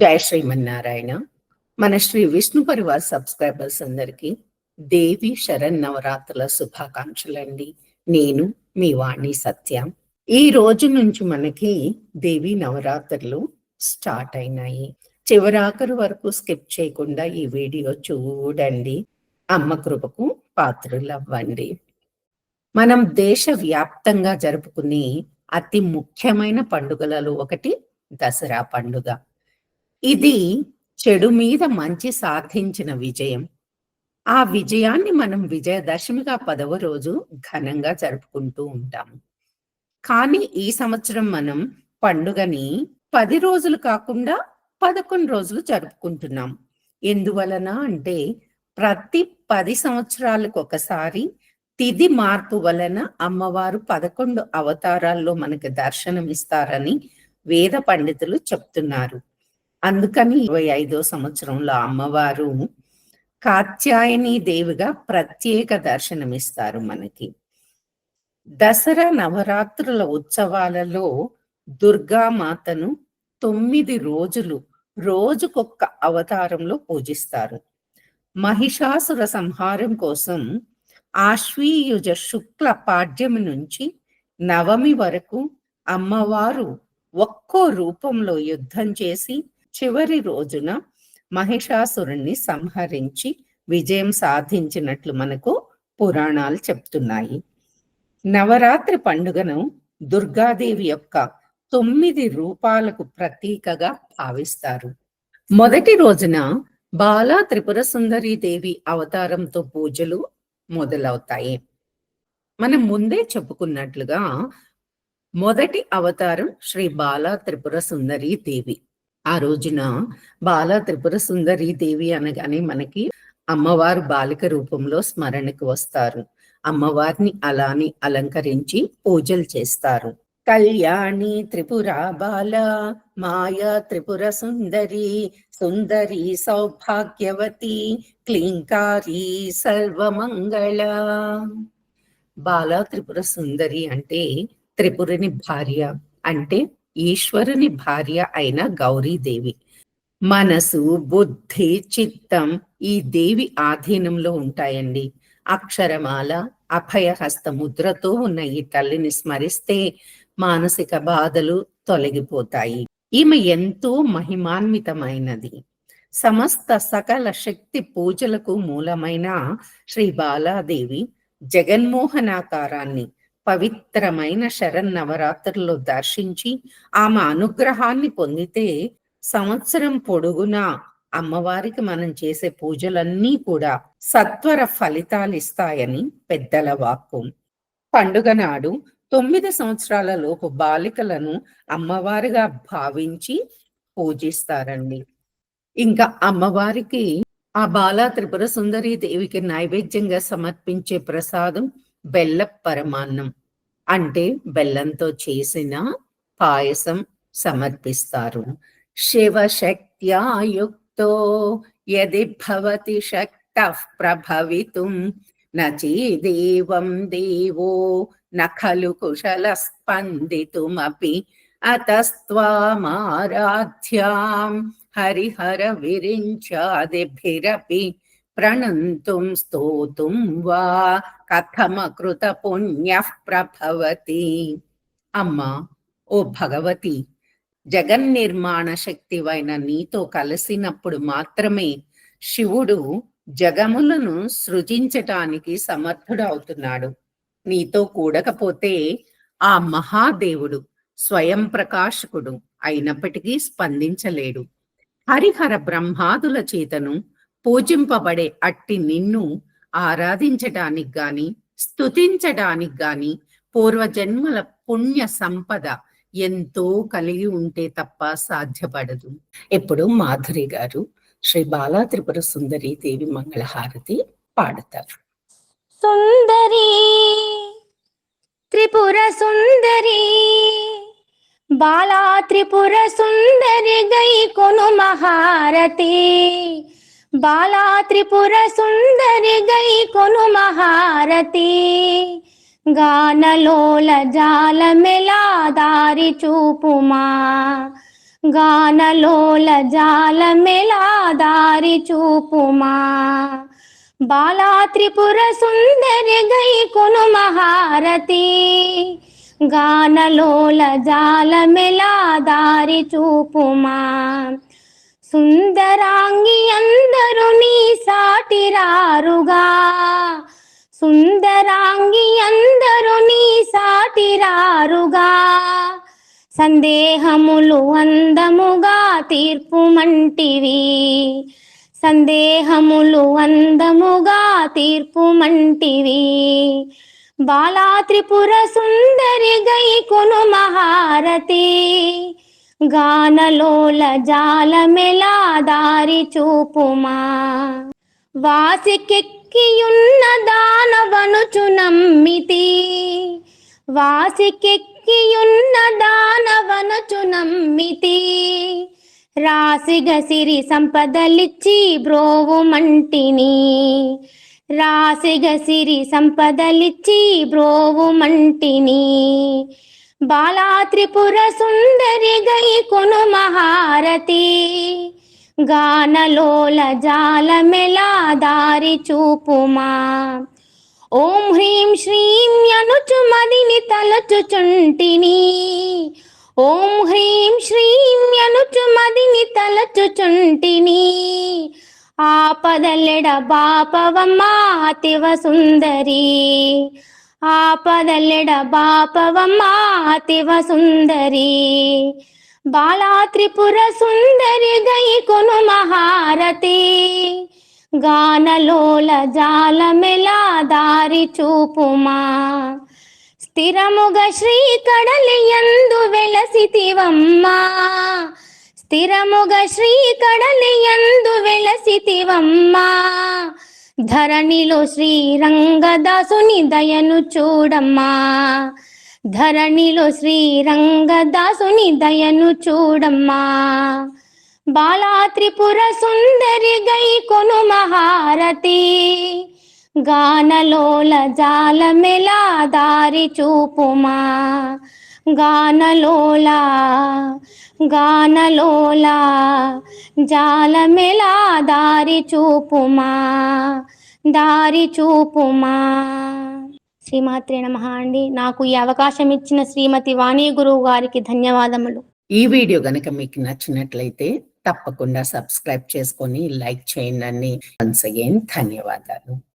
జయ శ్రీమన్నారాయణ మన శ్రీ విష్ణు పరివార్ సబ్స్క్రైబర్స్ అందరికి దేవి శరణ్ నవరాత్రుల శుభాకాంక్షలండి. నేను మీ వాణి సత్య. ఈ రోజు నుంచి మనకి దేవి నవరాత్రులు స్టార్ట్ అయినాయి. చివరాఖరు వరకు స్కిప్ చేయకుండా ఈ వీడియో చూడండి. అమ్మ కృపకు పాత్రులు అవ్వండి మనం దేశ వ్యాప్తంగా జరుపుకునే అతి ముఖ్యమైన పండుగలలో ఒకటి దసరా పండుగ. ఇది చెడు మీద మంచి సాధించిన విజయం. ఆ విజయాన్ని మనం విజయదశమిగా పదవ రోజు ఘనంగా జరుపుకుంటూ ఉంటాము కానీ ఈ సంవత్సరం మనం పండుగని పది రోజులు కాకుండా పదకొండు రోజులు జరుపుకుంటున్నాం. ఎందువలన అంటే ప్రతి పది సంవత్సరాలకు ఒకసారి తిది మార్పు వలన అమ్మవారు పదకొండు అవతారాల్లో మనకు దర్శనం ఇస్తారని వేద పండితులు చెప్తున్నారు. అందుకని ఇరవై ఐదో సంవత్సరంలో అమ్మవారు కాత్యాయని దేవిగా ప్రత్యేక దర్శనమిస్తారు మనకి. దసరా నవరాత్రుల ఉత్సవాలలో దుర్గామాతను తొమ్మిది రోజులు రోజుకొక్క అవతారంలో పూజిస్తారు. మహిషాసుర సంహారం కోసం ఆశ్వీయుజ శుక్ల పాడ్యమి నుంచి నవమి వరకు అమ్మవారు ఒక్కో రూపంలో యుద్ధం చేసి చివరి రోజున మహిషాసురుణ్ణి సంహరించి విజయం సాధించినట్లు మనకు పురాణాలు చెప్తున్నాయి. నవరాత్రి పండుగను దుర్గాదేవి యొక్క తొమ్మిది రూపాలకు ప్రతీకగా భావిస్తారు. మొదటి రోజున బాలా త్రిపుర సుందరి దేవి అవతారంతో పూజలు మొదలవుతాయి. మనం ముందే చెప్పుకున్నట్లుగా మొదటి అవతారం శ్రీ బాలా త్రిపుర సుందరి దేవి. ఆ రోజున బాల త్రిపుర సుందరి దేవి అనగానే మనకి అమ్మవారు బాలిక రూపంలో స్మరణకు వస్తారు. అమ్మవారిని అలానే అలంకరించి పూజలు చేస్తారు. కళ్యాణి త్రిపుర బాల మాయా త్రిపుర సుందరి సుందరి సౌభాగ్యవతి క్లీంకారి సర్వమంగళ. బాల త్రిపుర సుందరి అంటే త్రిపురుని భార్య అంటే ఈశ్వరుని భార్య అయిన గౌరీదేవి. మనసు బుద్ధి చిత్తం ఈ దేవి ఆధీనంలో ఉంటాయండి. అక్షరమాల అభయహస్త ముద్రతో ఉన్న ఈ తల్లిని స్మరిస్తే మానసిక బాధలు తొలగిపోతాయి. ఈమె ఎంతో మహిమాన్వితమైనది. సమస్త సకల శక్తి పూజలకు మూలమైన శ్రీ బాలాదేవి జగన్మోహనాకారాన్ని పవిత్రమైన శరన్నవరాత్రులు దర్శించి ఆమె అనుగ్రహాన్ని పొందితే సంవత్సరం పొడుగునా అమ్మవారికి మనం చేసే పూజలన్నీ కూడా సత్వర ఫలితాలు ఇస్తాయని పెద్దల వాక్కు. పండుగ నాడు తొమ్మిది సంవత్సరాల లోపు బాలికలను అమ్మవారిగా భావించి పూజిస్తారండి. ఇంకా అమ్మవారికి ఆ బాల త్రిపుర సుందరి దేవికి నైవేద్యంగా సమర్పించే ప్రసాదం బెల్ల పరమాన్నం అంటే బెల్లంతో చేసిన పాయసం సమర్పిస్తారు. శివశక్త్యాయుక్తో యది భవతి శక్త ప్రభవితుం నచీదేవం దేవో నఖలు కుశల స్పందితుమపి అతస్త్వామారాధ్యాం హరిహర విరించాదిభిరపి ప్రణంతుం స్తోతుం వా కథమకృత పుణ్య ప్రభవతి అమ్మా ఓ భగవతి జగన్నిర్మాణ శక్తివైన నీతో కలిసినప్పుడు మాత్రమే శివుడు జగములను సృజించటానికి సమర్థుడవుతున్నాడు. నీతో కూడకపోతే ఆ మహాదేవుడు స్వయం ప్రకాశకుడు అయినప్పటికీ స్పందించలేడు. హరిహర బ్రహ్మాదుల చేతను పూజింపబడే అట్టి నిన్ను ఆరాధించటానికి గాని స్తుతించడానికి గాని పూర్వజన్మల పుణ్య సంపద ఎంతో కలిగి ఉంటే తప్ప సాధ్యపడదు. ఇప్పుడు మాధురి గారు శ్రీ బాలా త్రిపుర సుందరి దేవి మంగళహారతి పాడతారు. సుందరి త్రిపుర సుందరి బాలా త్రిపుర సుందరి గై కొను మహారతి. బాలా త్రిపుర సుందరి గై కొను మహారతి గానలోల జాలమెలా దారి చూపుమా. గానలోల జాలమెలా దారి చూపుమా. బాలా త్రిపుర సుందరి గై కొను మహారతి గానలోల జాలమెలా దారి చూపుమా. సుందరాంగి అందరు నీ సాటిరారుగా సుందరాంగి అందరు నీ సాటిరారుగా సందేహములు అందముగా తీర్పు మంటివి. సందేహములు అందముగా తీర్పు మంటివి. బాలా త్రిపుర సుందరి గై కొను మహారతి. గానలోల జాలమెలా దారి చూపుమా? వాసికెక్కియున్న దానవనుచు నమ్మితి. వాసికెక్కియున్న దానవనుచు నమ్మితి. రాసిగ సిరి సంపదలిచ్చి బ్రోవు మంటిని. రాసిగ సిరి సంపదలిచ్చి బ్రోవు మంటిని. బాలా త్రిపుర సుందరి గై కొను మహారతి గానలోల జాలమెలా దారి చూపుమా? ఓం హ్రీం శ్రీం యనుచు మదిని తలచుచుంటిని. ఓం హ్రీం శ్రీం యనుచు మదిని తలచుచుంటిని. ఆపదలెడ బాపవమ్మ అతివ సుందరి. ఆపదల్లెడ బాపవమ్మ అతివ సుందరి. బాలా త్రిపుర సుందరి గై కొను మహారతి గానలోల జాలమెలా దారి చూపుమా. స్థిరముగ శ్రీ కడలి యందు వెలసితివమ్మా. స్థిరముగ శ్రీ కడలి యందు వెలసితివమ్మా. ధరణిలో శ్రీరంగదాసుని దయను చూడమ్మా. ధరణిలో శ్రీరంగదాసుని దయను చూడమ్మా. బాలా త్రిపుర సుందరి గై కొను మహారతి గానలోల జాలమెలా దారి చూపుమా. గానలోలా గానలోలా జాలమెలా దారి చూపుమా దారి చూపుమా. శ్రీమాత్రే మహా అండి. నాకు ఈ అవకాశం ఇచ్చిన శ్రీమతి వాణి గురువు గారికి ధన్యవాదములు. ఈ వీడియో గనక మీకు నచ్చినట్లయితే తప్పకుండా సబ్స్క్రైబ్ చేసుకొని లైక్ చేయండి వన్స్ అగైన్ ధన్యవాదాలు.